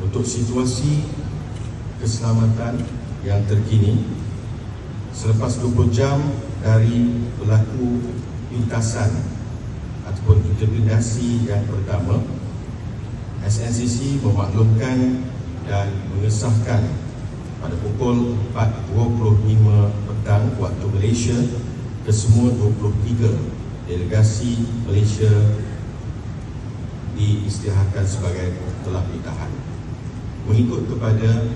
untuk situasi keselamatan yang terkini selepas 20 jam dari berlaku pintasan ataupun interpretasi yang pertama SNCC memaklumkan dan mengesahkan pada pukul 4.25 petang waktu Malaysia kesemua 23 delegasi Malaysia diisytiharkan sebagai telah ditahan. Mengikut kepada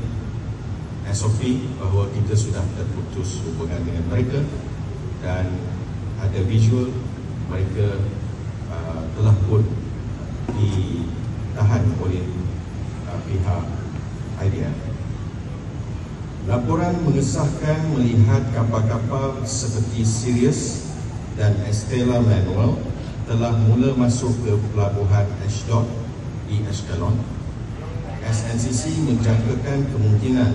SOP bahawa kita sudah terputus hubungan dengan mereka dan ada visual mereka uh, telah pun ditahan oleh uh, pihak IDF. Laporan mengesahkan melihat kapal-kapal seperti Sirius dan Estella Manuel telah mula masuk ke pelabuhan Ashdod di Ashkelon. SNCC menjangkakan kemungkinan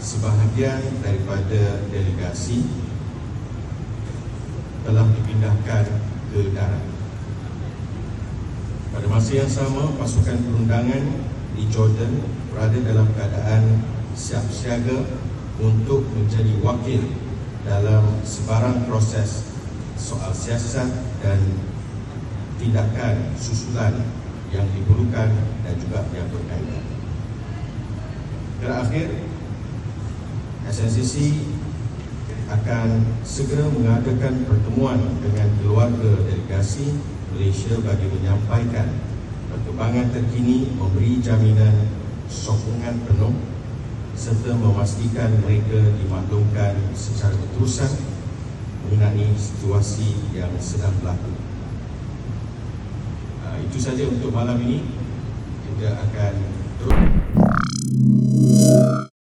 sebahagian daripada delegasi telah dipindahkan ke darat. Pada masa yang sama, pasukan perundangan di Jordan berada dalam keadaan siap siaga untuk menjadi wakil dalam sebarang proses soal siasat dan tindakan susulan yang diperlukan dan juga yang berkaitan. Terakhir, SNCC akan segera mengadakan pertemuan dengan keluarga delegasi Malaysia bagi menyampaikan perkembangan terkini memberi jaminan sokongan penuh serta memastikan mereka dimaklumkan secara berterusan mengenai situasi yang sedang berlaku. Uh, itu saja untuk malam ini. Kita akan terus